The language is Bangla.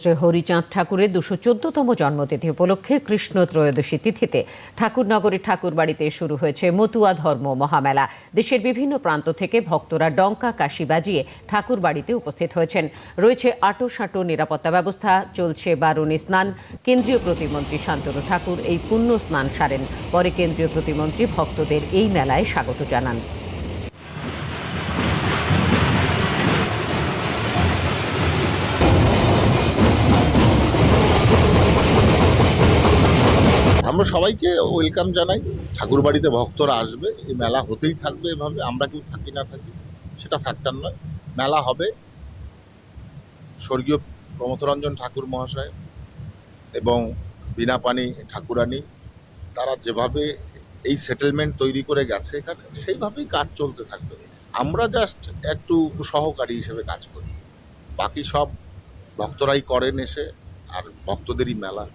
শ্রী হরিচাঁদ ঠাকুরের দুশো চোদ্দতম জন্মতিথি উপলক্ষে কৃষ্ণ ত্রয়োদশী তিথিতে ঠাকুরনগরের ঠাকুরবাড়িতে শুরু হয়েছে মতুয়া ধর্ম মহামেলা। দেশের বিভিন্ন প্রান্ত থেকে ভক্তরা ডঙ্কা, কাশি বাজিয়ে ঠাকুরবাড়িতে উপস্থিত হয়েছেন। রয়েছে আটো সাঁটো নিরাপত্তা ব্যবস্থা, চলছে বারুণী স্নান। কেন্দ্রীয় প্রতিমন্ত্রী শান্তনু ঠাকুর এই পুণ্য স্নান সারেন। পরে কেন্দ্রীয় প্রতিমন্ত্রী ভক্তদের এই মেলায় স্বাগত জানান। আমরা সবাইকে ওয়েলকাম জানাই। ঠাকুর বাড়িতে ভক্তরা আসবে। এই মেলা হতেই থাকবে এভাবে। আমরা কেউ থাকি না থাকি, সেটা ফ্যাক্টর নয়। মেলা হবে। স্বর্গীয় প্রমথরঞ্জন ঠাকুর মহাশয় এবং বিনাপানি ঠাকুরানী, তারা যেভাবে এই সেটেলমেন্ট তৈরি করে গেছে এখানে, সেইভাবেই কাজ চলতে থাকবে। আমরা জাস্ট একটু সহকারী হিসেবে কাজ করি। বাকি সব ভক্তরাই করেন এসে, আর ভক্তদেরই মেলা।